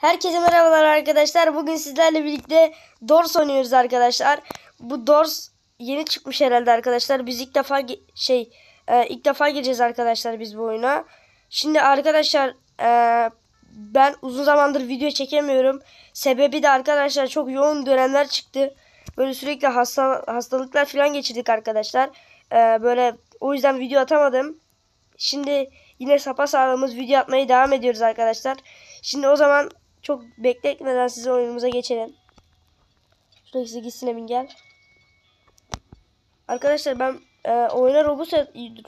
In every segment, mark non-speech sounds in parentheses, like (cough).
Herkese merhabalar arkadaşlar. Bugün sizlerle birlikte Dors oynuyoruz arkadaşlar. Bu Dors yeni çıkmış herhalde arkadaşlar. Biz ilk defa şey e, ilk defa gireceğiz arkadaşlar biz bu oyuna. Şimdi arkadaşlar e, ben uzun zamandır video çekemiyorum. Sebebi de arkadaşlar çok yoğun dönemler çıktı. Böyle sürekli hasta hastalıklar falan geçirdik arkadaşlar. E, böyle o yüzden video atamadım. Şimdi yine sapasağlamız video atmaya devam ediyoruz arkadaşlar. Şimdi o zaman çok bekletmeden size oyunumuza geçelim. Şuraya size gitsin Emin gel. Arkadaşlar ben e, oyuna Robux,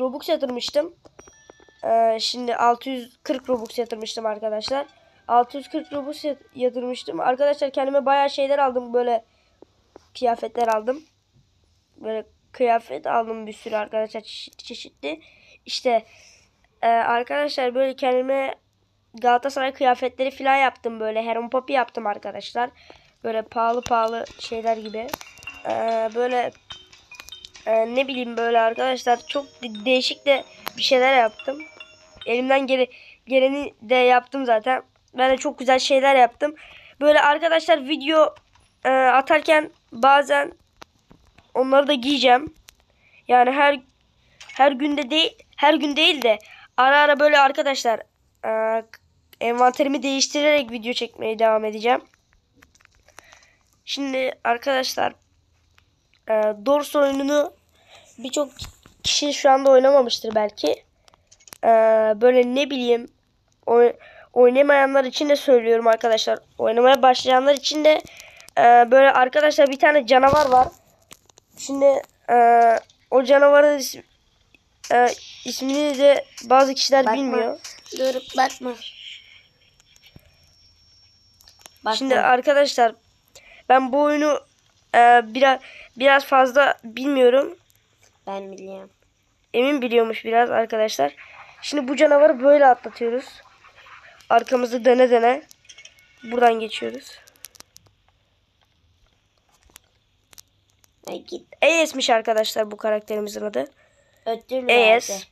Robux yatırmıştım. E, şimdi 640 Robux yatırmıştım arkadaşlar. 640 Robux yat- yatırmıştım. Arkadaşlar kendime bayağı şeyler aldım böyle kıyafetler aldım. Böyle kıyafet aldım bir sürü arkadaşlar çeşitli çeşitli. İşte ee, arkadaşlar böyle kendime Galatasaray kıyafetleri falan yaptım böyle. Heron Poppy yaptım arkadaşlar. Böyle pahalı pahalı şeyler gibi. Ee, böyle e, ne bileyim böyle arkadaşlar çok de- değişik de bir şeyler yaptım. Elimden gele, geleni de yaptım zaten. Ben de çok güzel şeyler yaptım. Böyle arkadaşlar video e, atarken bazen onları da giyeceğim. Yani her her günde değil her gün değil de ara ara böyle arkadaşlar e, envanterimi değiştirerek video çekmeye devam edeceğim. Şimdi arkadaşlar e, Dors oyununu birçok kişi şu anda oynamamıştır belki. E, böyle ne bileyim oy- oynamayanlar için de söylüyorum arkadaşlar. Oynamaya başlayanlar için de e, böyle arkadaşlar bir tane canavar var. Şimdi e, o canavarın ismi, e, ismini de bazı kişiler Bakma. bilmiyor. Dur bakma. Bakma. Şimdi arkadaşlar ben bu oyunu e, biraz biraz fazla bilmiyorum. ben biliyorum. Emin biliyormuş biraz arkadaşlar. Şimdi bu canavarı böyle atlatıyoruz. Arkamızı döne döne buradan geçiyoruz. Git. Eyes'miş arkadaşlar bu karakterimizin adı. Ödül Eyes.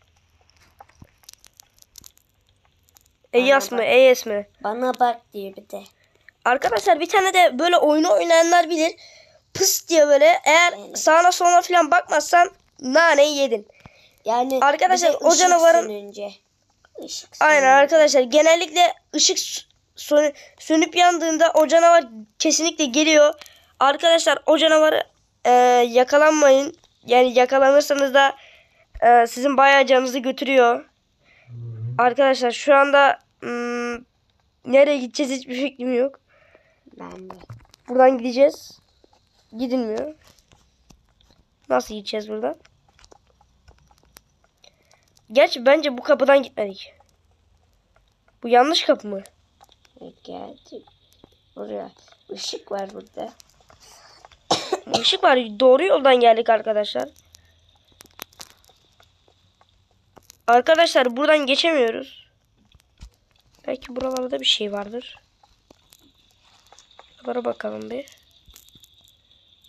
Eyas mı? bak. Eyes mi? Bana bak diyor bir de. Arkadaşlar bir tane de böyle oyunu oynayanlar bilir. Pıs diye böyle eğer sağına soluna falan bakmazsan naneyi yedin. Yani Arkadaşlar, o canavarın- sönünce. Işık Aynen sönünce. arkadaşlar genellikle ışık sönüp yandığında o canavar kesinlikle geliyor. Arkadaşlar o canavarı e, yakalanmayın. Yani yakalanırsanız da e, sizin bayağı canınızı götürüyor. Arkadaşlar şu anda hmm, nereye gideceğiz hiçbir fikrim yok. Ben de. Buradan gideceğiz. Gidilmiyor. Nasıl gideceğiz buradan? Gerçi bence bu kapıdan gitmedik. Bu yanlış kapı mı? Ay, Geldim. Buraya. Işık var burada. (coughs) Işık var. Doğru yoldan geldik arkadaşlar. Arkadaşlar buradan geçemiyoruz. Belki buralarda bir şey vardır. Buralara bakalım bir.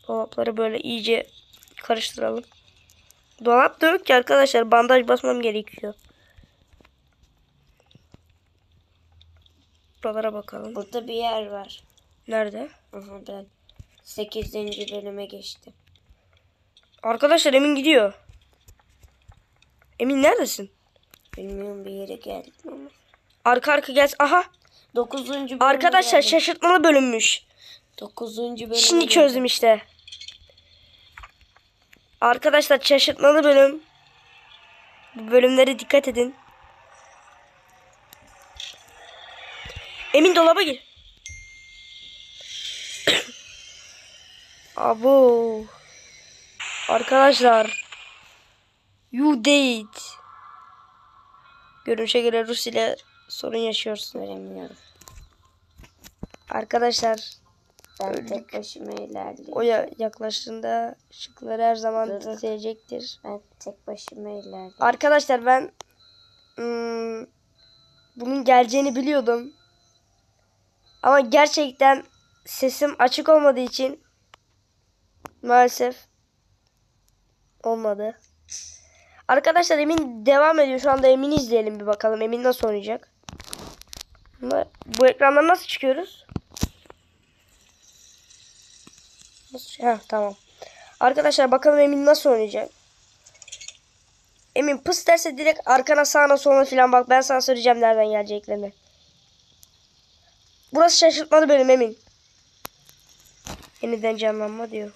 Dolapları böyle iyice karıştıralım. Dolap da yok ki arkadaşlar. Bandaj basmam gerekiyor. Buralara bakalım. Burada bir yer var. Nerede? Aha ben 8. bölüme geçtim. Arkadaşlar Emin gidiyor. Emin neredesin? Bilmiyorum bir yere geldim ama. Arka arka gel. Aha. 9. bölüme Arkadaşlar şaşırtmalı bölünmüş. 9. bölüme Şimdi çözdüm işte. Arkadaşlar şaşırtmalı bölüm. Bu bölümlere dikkat edin. Emin dolaba gir. Abo. Arkadaşlar. You date. Görünüşe göre Rus ile sorun yaşıyorsun. Göremiyorum. Arkadaşlar Ben tek başıma ilerliyorum. o ya- yaklaştığında ışıkları her zaman Dur. titrecektir. Ben tek başıma ilerliyorum. Arkadaşlar ben hmm, bunun geleceğini biliyordum. Ama gerçekten sesim açık olmadığı için maalesef olmadı. Arkadaşlar Emin devam ediyor. Şu anda Emin'i izleyelim bir bakalım. Emin nasıl oynayacak? Bu ekrandan nasıl çıkıyoruz? Nasıl? Heh, tamam. Arkadaşlar bakalım Emin nasıl oynayacak. Emin pıs derse direkt arkana sağına soluna filan bak. Ben sana söyleyeceğim nereden geleceklerini. Burası şaşırtmadı benim Emin. Yeniden canlanma diyor.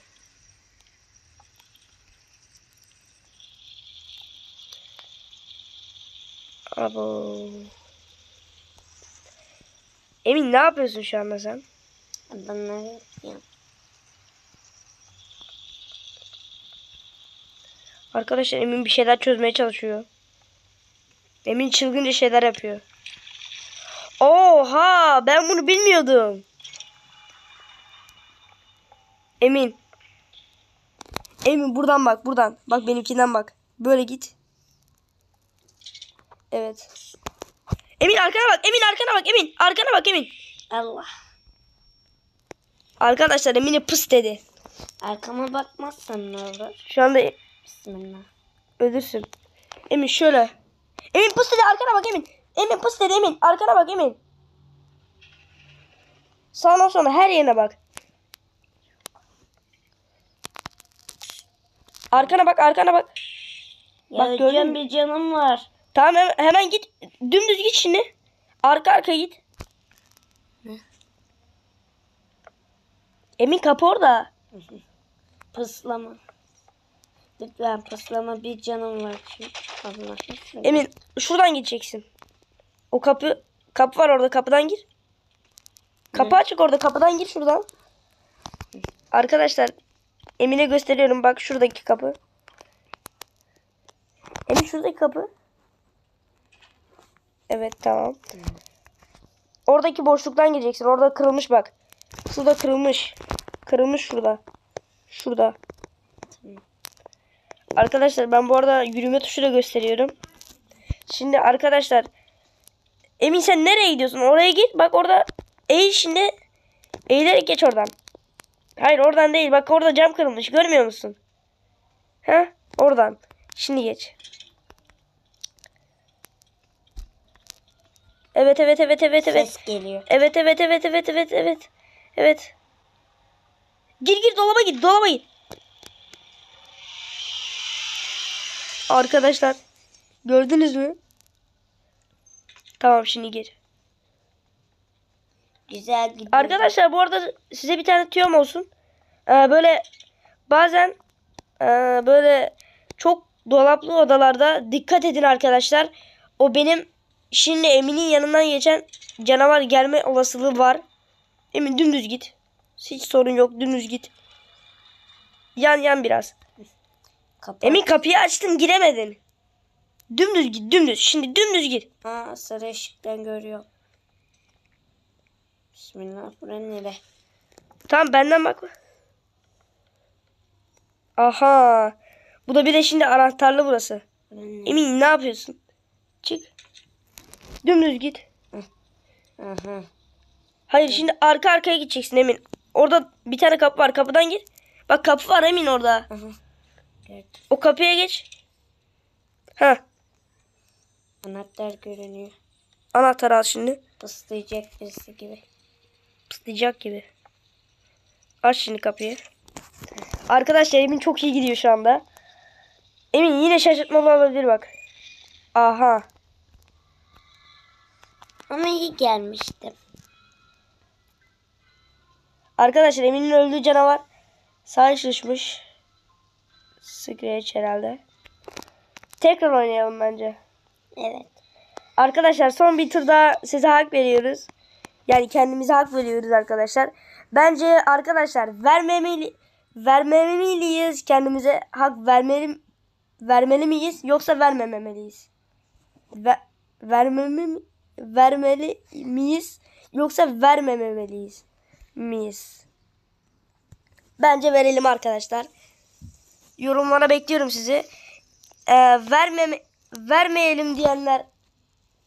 Abo. Emin ne yapıyorsun şu anda sen? Adamları yapıyorum. Arkadaşlar Emin bir şeyler çözmeye çalışıyor. Emin çılgınca şeyler yapıyor. Oha ben bunu bilmiyordum. Emin. Emin buradan bak buradan. Bak benimkinden bak. Böyle git. Evet. Emin arkana bak. Emin arkana bak. Emin arkana bak Emin. Allah. Arkadaşlar Emin'e pıs dedi. Arkama bakmazsan ne olur? Şu anda Bismillah. Ölürsün. Emin şöyle. Emin pıs dedi arkana bak Emin. Emin pıs dedi Emin. Arkana bak Emin. Sağına sonra her yerine bak. Arkana bak arkana bak. Bak, Ya gördün can mü? bir canım var. Tamam hemen, hemen git. Dümdüz git şimdi. Arka arka git. Ne? Emin kapı orada. Pıslama. Lütfen pıslama bir canım var. Allah. Emin şuradan gideceksin. O kapı kapı var orada kapıdan gir. Kapı açık orada kapıdan gir şuradan. Arkadaşlar Emin'e gösteriyorum bak şuradaki kapı. Emin şuradaki kapı. Evet tamam. Oradaki boşluktan gireceksin. Orada kırılmış bak. Şurada kırılmış. Kırılmış şurada. Şurada. Arkadaşlar ben bu arada yürüme tuşuyla gösteriyorum. Şimdi arkadaşlar Emin sen nereye gidiyorsun? Oraya git. Bak orada eğil şimdi. Eğilerek geç oradan. Hayır oradan değil. Bak orada cam kırılmış. Görmüyor musun? Ha? Oradan. Şimdi geç. Evet evet evet evet evet. Ses geliyor. Evet evet evet evet evet evet. Evet. Gir gir dolaba git dolaba git. Arkadaşlar gördünüz mü? Tamam şimdi gir. Güzel gidiyor. Arkadaşlar bu arada size bir tane tüyom olsun. Ee, böyle bazen ee, böyle çok dolaplı odalarda dikkat edin arkadaşlar. O benim şimdi Emin'in yanından geçen canavar gelme olasılığı var. Emin dümdüz git. Hiç sorun yok dümdüz git. Yan yan biraz. Kapat. Emin kapıyı açtın giremedin. Dümdüz git dümdüz. Şimdi dümdüz git. Ha sarı ışıktan görüyor. Bismillah. Bura nere? Tamam benden bak. Aha. Bu da bir de şimdi anahtarlı burası. Emin ne yapıyorsun? Çık. Dümdüz git. Aha. Hayır şimdi arka arkaya gideceksin Emin. Orada bir tane kapı var. Kapıdan gir. Bak kapı var Emin orada. Aha. Gördüm. O kapıya geç. Ha. Anahtar görünüyor. Anahtarı al şimdi. Pıslayacak birisi gibi. Pıslayacak gibi. Aç şimdi kapıyı. Arkadaşlar Emin çok iyi gidiyor şu anda. Emin yine şaşırtmalı olabilir bak. Aha. Ama iyi gelmiştim. Arkadaşlar Emin'in öldüğü canavar sağ düşmüş. Scratch herhalde. Tekrar oynayalım bence. Evet. Arkadaşlar son bir tur daha size hak veriyoruz. Yani kendimize hak veriyoruz arkadaşlar. Bence arkadaşlar vermemeli vermemeliyiz kendimize hak vermeli vermeli miyiz yoksa vermemeliyiz? Ve, vermemi vermeli miyiz yoksa vermemeliyiz miyiz? Bence verelim arkadaşlar. Yorumlara bekliyorum sizi. Ee, vermeme vermeyelim diyenler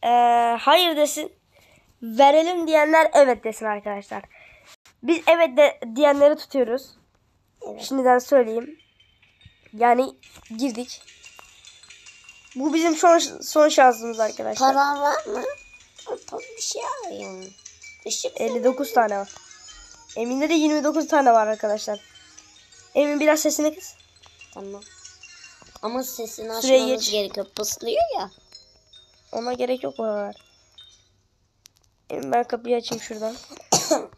ee, hayır desin. Verelim diyenler evet desin arkadaşlar. Biz evet de diyenleri tutuyoruz. Evet. Şimdiden söyleyeyim. Yani girdik. Bu bizim son son şansımız arkadaşlar. Paran var mı? Çok bir şey arıyorum. Işık 59 tane var. Emin'de de 29 tane var arkadaşlar. Emin biraz sesini kıs. Tamam. Ama sesini açmamız geç. gerekiyor. Pıslıyor ya. Ona gerek yok oralar. Emin ben kapıyı açayım şuradan. (coughs)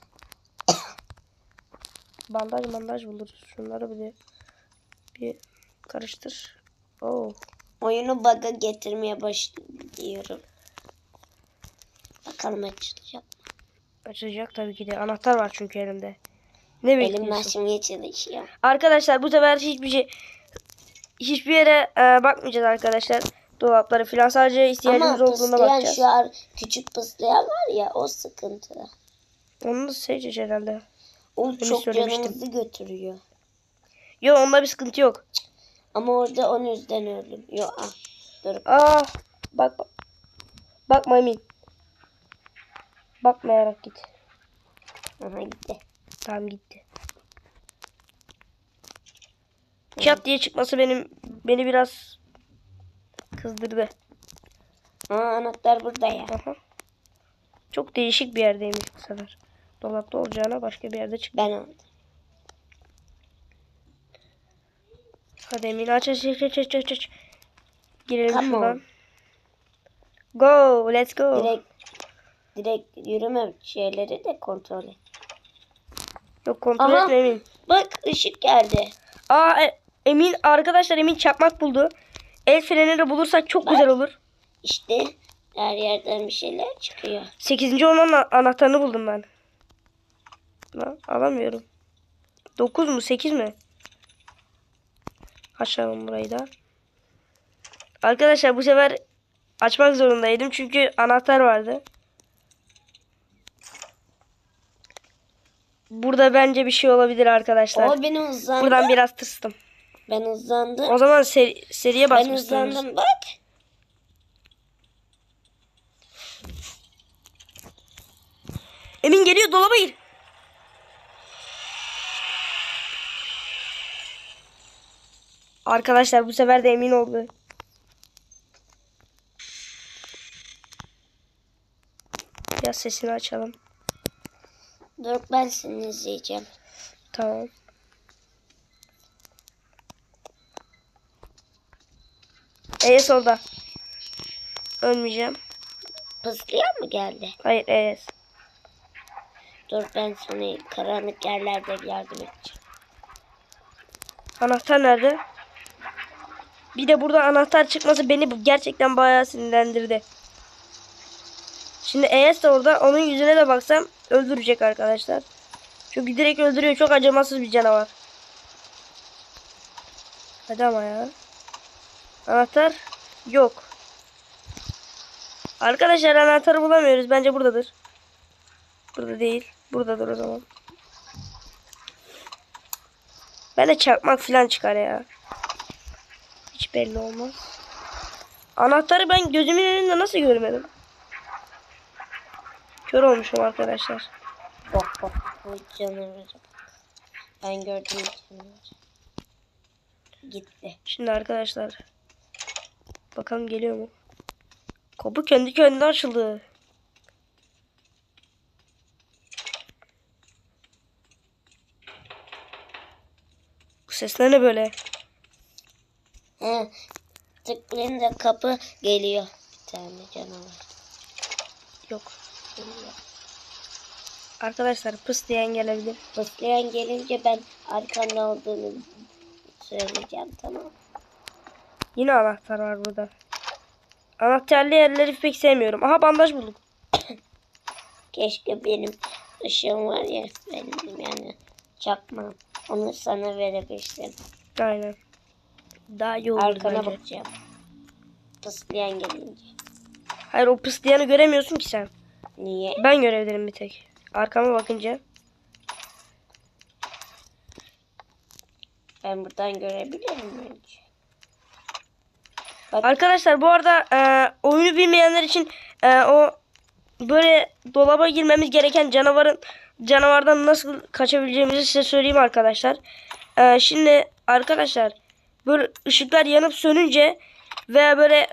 bandaj bandaj buluruz. Şunları bir de bir karıştır. Oo. Oyunu bug'a getirmeye başlıyorum. Bakalım açılacak. Açılacak tabii ki de. Anahtar var çünkü elimde. Ne bekliyorsun? şimdi çalışıyor. Arkadaşlar bu sefer hiçbir şey hiçbir yere e, bakmayacağız arkadaşlar. Dolapları falan sadece ihtiyacımız Ama olduğuna pıslayan bakacağız. şu an küçük pıslayan var ya o sıkıntı. Onu da seçeceğiz herhalde. O çok canımızı götürüyor. Yok onda bir sıkıntı yok. Ama orada onun yüzden öldüm. Yok ah. Dur. Aa bak bak. Bakma Emin. Bakmayarak git. Aha gitti. Tamam gitti. Çat diye çıkması benim beni biraz kızdırdı. Aa anahtar burada ya. Aha. Çok değişik bir yerdeymiş bu sefer. Dolapta olacağına başka bir yerde çıktı. Ben aldım. Hadi Emin aç aç aç aç aç aç. Girelim Come şuradan. on. Go let's go. Direkt direkt yürüme şeyleri de kontrol et. Yok kontrol Aha. etme Emin. Bak ışık geldi. Aa e- Emin arkadaşlar Emin çakmak buldu. El frenini de bulursak çok güzel olur. İşte her yerden bir şeyler çıkıyor. Sekizinci olan anahtarını buldum ben. Lan alamıyorum. 9 mu 8 mi? Açalım burayı da. Arkadaşlar bu sefer açmak zorundaydım çünkü anahtar vardı. Burada bence bir şey olabilir arkadaşlar. O beni hızlandı. Buradan biraz tırstım. Ben hızlandım. O zaman seri, seriye ben basmışsınız. hızlandım bak. Emin geliyor dolaba gir. Arkadaşlar bu sefer de emin oldu. Biraz sesini açalım. Dur ben seni izleyeceğim. Tamam. ES orada. Ölmeyeceğim. Pıslayan mı geldi? Hayır ES. Dur ben sana karanlık yerlerde yardım edeceğim. Anahtar nerede? Bir de burada anahtar çıkması beni gerçekten bayağı sinirlendirdi. Şimdi ES de orada. Onun yüzüne de baksam öldürecek arkadaşlar. Çünkü direkt öldürüyor. Çok acımasız bir canavar. Hadi ama ya. Anahtar yok. Arkadaşlar anahtarı bulamıyoruz. Bence buradadır. Burada değil. Buradadır o zaman. Ben de çakmak falan çıkar ya. Hiç belli olmaz. Anahtarı ben gözümün önünde nasıl görmedim? Kör olmuşum arkadaşlar. Bak bak bu canavarı. Ben gördüm canavarı. Gitti. Şimdi arkadaşlar. Bakalım geliyor mu? Kapı kendi kendine açıldı. Bu sesler ne böyle? He. Tıklayınca kapı geliyor. Bir tane canavar Yok. Geliyor. Arkadaşlar pıs diyen gelebilir. Pıslayan gelince ben arkanda olduğunu söyleyeceğim tamam. Yine anahtar var burada. Anahtarlı yerleri pek sevmiyorum. Aha bandaj bulduk. (coughs) Keşke benim ışığım var ya benim yani çakmam. Onu sana verebilsem. Aynen. Daha iyi olur Arkana bence. bakacağım. Pıslayan gelince. Hayır o pıs diyanı göremiyorsun ki sen. Niye? Ben görebilirim bir tek. Arkama bakınca. Ben buradan görebilirim bence. Arkadaşlar bu arada e, oyunu bilmeyenler için e, o böyle dolaba girmemiz gereken canavarın canavardan nasıl kaçabileceğimizi size söyleyeyim arkadaşlar. E, şimdi arkadaşlar böyle ışıklar yanıp sönünce veya böyle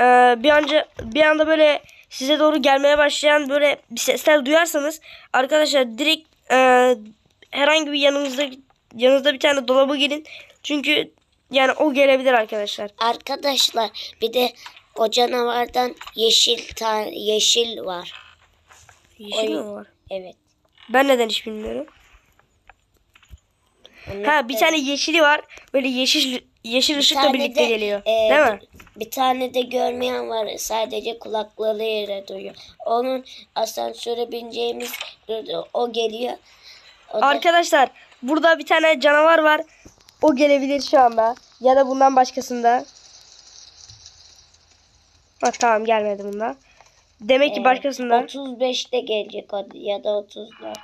e, bir anca bir anda böyle size doğru gelmeye başlayan böyle bir sesler duyarsanız arkadaşlar direkt e, herhangi bir yanınızda yanınızda bir tane dolaba gelin. Çünkü yani o gelebilir arkadaşlar. Arkadaşlar bir de o canavardan yeşil ta yeşil var. Yeşil mi var? Evet. Ben neden hiç bilmiyorum. Ha bir da- tane yeşili var. Böyle yeşil yeşil ışıkla tane birlikte de, geliyor. e, Değil mi? Bir tane de görmeyen var. Sadece kulaklarıyla duyuyor. Onun asansöre bineceğimiz o geliyor. O da- Arkadaşlar burada bir tane canavar var. O gelebilir şu anda. Ya da bundan başkasında. Ha, tamam gelmedi bundan. Demek ki e, başkasında. 35'te gelecek o ya da 34.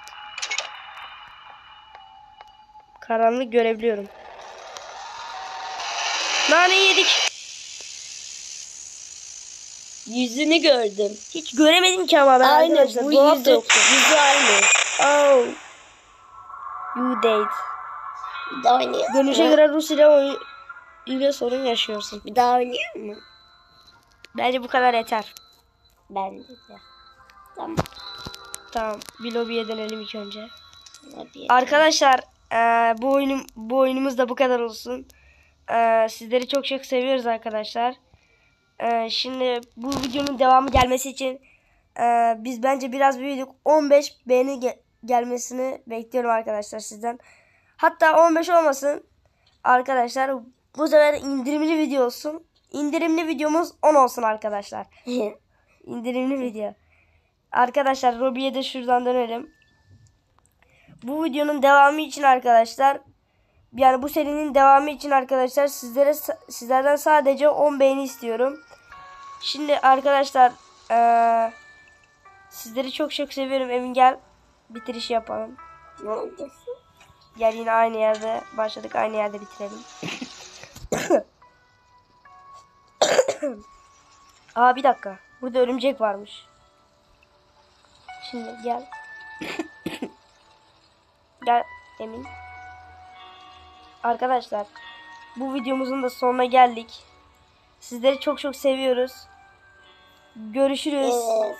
Karanlık görebiliyorum. Nane yedik. Yüzünü gördüm. Hiç göremedim ki ama ben arkadaşlar. bu da yüzü, yoktu. yüzü aynı. Oh. You date. Bir daha oynayalım Dönüşe mı? göre Rus ile oyun ile sorun yaşıyorsun. Bir daha oynayalım mı? Bence bu kadar yeter. Bence de. Tamam. Tamam. Bir lobiye dönelim ilk önce. Hadi. Arkadaşlar eee, bu oyunum bu oyunumuz da bu kadar olsun. Eee, sizleri çok çok seviyoruz arkadaşlar. Eee, şimdi bu videonun devamı gelmesi için eee, biz bence biraz büyüdük. 15 beğeni ge- gelmesini bekliyorum arkadaşlar sizden. Hatta 15 olmasın arkadaşlar. Bu sefer indirimli video olsun. İndirimli videomuz 10 olsun arkadaşlar. (laughs) İndirimli video. Arkadaşlar Robi'ye de şuradan dönelim. Bu videonun devamı için arkadaşlar yani bu serinin devamı için arkadaşlar sizlere sizlerden sadece 10 beğeni istiyorum. Şimdi arkadaşlar eee, sizleri çok çok seviyorum. Emin gel bitiriş yapalım. Neredesin? Gel yine aynı yerde başladık aynı yerde bitirelim. (coughs) Aa bir dakika. Burada örümcek varmış. Şimdi gel. Gel Emin. Arkadaşlar bu videomuzun da sonuna geldik. Sizleri çok çok seviyoruz. Görüşürüz. Evet.